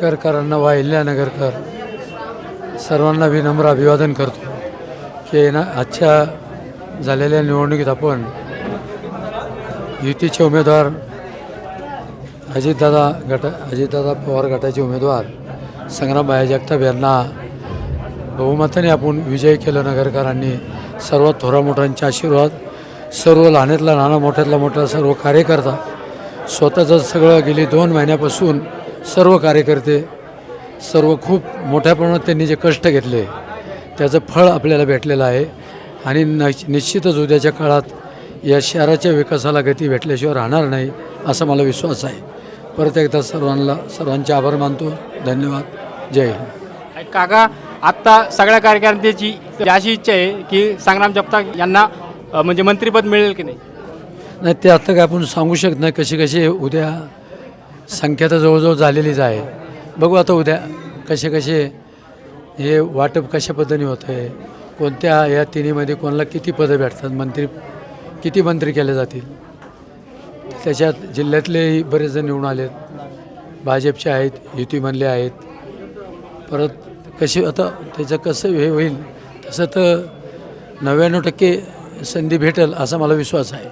नगरकरांना वाहिल्या नगरकर सर्वांना विनम्र अभिवादन करतो. की ना आजच्या झालेल्या निवडणुकीत आपण युतीचे उमेदवार अजितदादा गट अजितदादा पवार गटाचे उमेदवार संग्राम भाया जगताप यांना बहुमताने आपण विजय केलं नगरकरांनी. सर्व थोरामोठ्यांचे आशीर्वाद सर्व लहानातला लहान मोठ्यातला मोठा सर्व कार्यकर्ता स्वतःचं सगळं गेली दोन महिन्यापासून सर्व कार्यकर्ते सर्व खूप मोठ्या प्रमाणात त्यांनी जे कष्ट घेतले त्याचं फळ आपल्याला भेटलेलं आहे. आणि न निश्चितच उद्याच्या काळात या शहराच्या विकासाला गती भेटल्याशिवाय राहणार नाही असा मला विश्वास आहे. परत एकदा सर्वांना सर्वांचे आभार मानतो. धन्यवाद. जय हिंद. काका आत्ता सगळ्या कार्यकर्त्याची अशी इच्छा आहे की संग्राम जगताप यांना म्हणजे मंत्रीपद मिळेल की नाही? नाही ते आता काय आपण सांगू शकत नाही कशी कशी उद्या संख्या तर जवळजवळ झालेलीच आहे. बघू आता उद्या कसे कसे हे वाटप कशा पद्धतीने होतं आहे कोणत्या या तिन्हीमध्ये कोणाला किती पदं भेटतात मंत्री किती मंत्री केले जातील? त्याच्यात जिल्ह्यातलेही बरेच जण निवडून आलेत. भाजपचे आहेत युतीमधले आहेत. परत कशी आता त्याचं कसं हे होईल तसं तर नव्याण्णव टक्के संधी भेटेल असा मला विश्वास आहे.